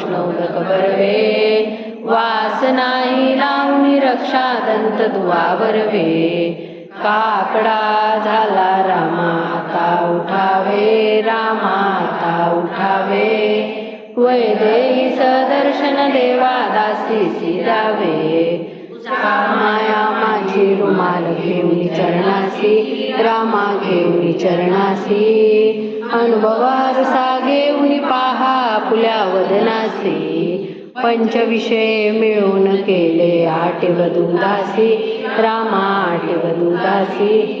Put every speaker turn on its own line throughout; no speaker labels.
कृष्ण बरवे वास नाही लावणी रक्षा दंत दुवा बरवे काकडा झाला रामाता उठावे रामाता उठावे। वैदेही सदर्शन देवा दासी द्यावे माया माझी रुमाल घेऊन चरणासी रामा घेऊन चरणासी। अनुभवारसा घेऊन पाहा फुल्या वदनासी. पंचविषय मिळून केले आठव दुदासी रामा आठव दुदासी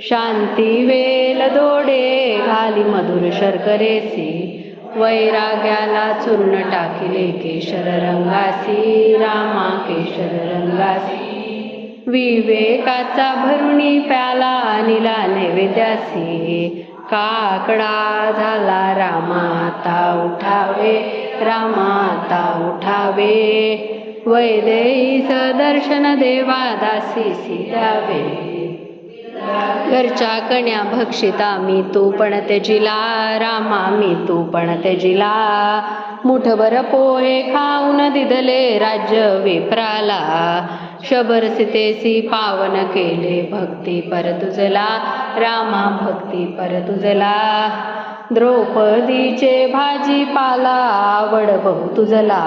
शांती वेल दोडे घाली मधुर शर्करेसी. वैराग्याला चूर्ण टाकिले केशर रंगासी. रामा केशर रंगासी. विवेकाचा भरुणी प्याला अनिला नैवेद्यासी. काकडा झाला रामाता उठावे रामाता उठावे. वैदेही सदर्शन देवा दासी द्यावे घरच्या कण्या भक्षिता मी तू पण त्याजिला रामा मी तू पण त्याजिला मुठभर पोहे खाऊन दिदले राज्य विप्राला. शबर सितेसी पावन केले भक्ती परतुजला रामा भक्ती पर तुझला. द्रौपदीचे भाजीपाला आवड बहु तुझला.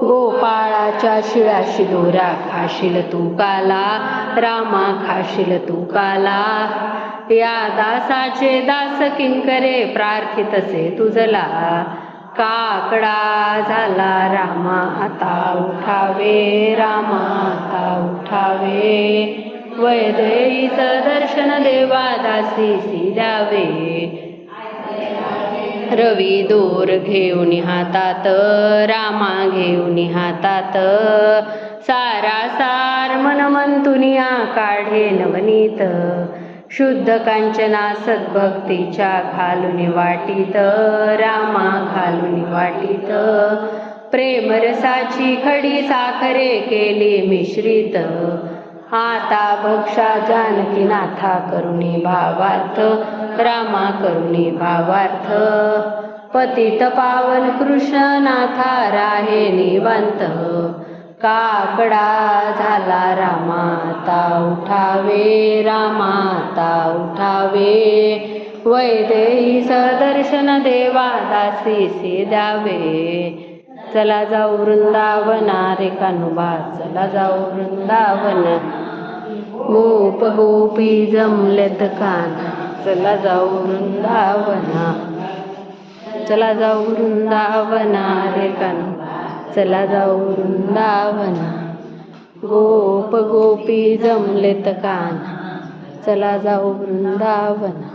गोपाळाच्या शिळाशी दोरा खाशील तू काला रामा खाशील तू काला. या दासाचे दास किंकरे प्रार्थितसे तुझला. काकडा झाला रामा आता उठावे रामा आता उठावे. वैदेहीच दर्शन देवा दासी द्यावे रवी दोर घेऊन हातात रामा घेऊन हातात. सारा सार मन मंतुनिया काढे नवनीत. शुद्ध कांचना सद्भक्तीच्या घालून वाटीत रामा घालून वाटीत. प्रेमरसाची खडी साखरे केली मिश्रित. आता भक्षा जानकी नाथा करुणी भावार्थ रामा करुणी भावार्थ. पतित पावन कृष्ण नाथा राहे निवंत. काकडा झाला रामाता उठावे रामाता उठावे. वैदेही सदर्शन देवा दासी द्यावे. चला जाऊ वृंदावना रे कानुबा चला जाऊ वृंदावन गोप गोपी जमलेत काना चला जाऊ वृंदावना चला जाऊ वृंदावना रे कानु चला जाऊ वृंदावना. गोप गोपी जमलेत कान. चला जाऊ वृंदावना.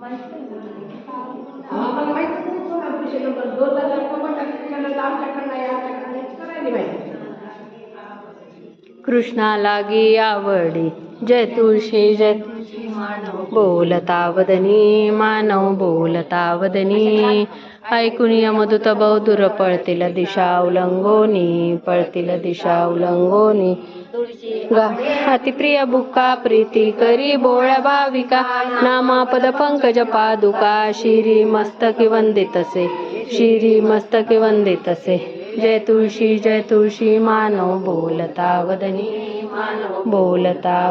माहिती नाही दोन हजार माहिती
कृष्णा लागी आवडी जय तुळशी जय बोलता वदनी मानव बोलता वदनी. ऐकून यमदूत बहुदूर पळतील दिशा उलंगोनी पळतील दिशा उलंगोनी. अतिप्रिय बुक्का प्रीती करी बोळ्या भाविका नामापद पंकज पादुका शिरी मस्तकी वंदितसे शिरी मस्तकी वंदितसे जय तुळशी जय तुळशी मानव बोलता वदनी मानव बोलता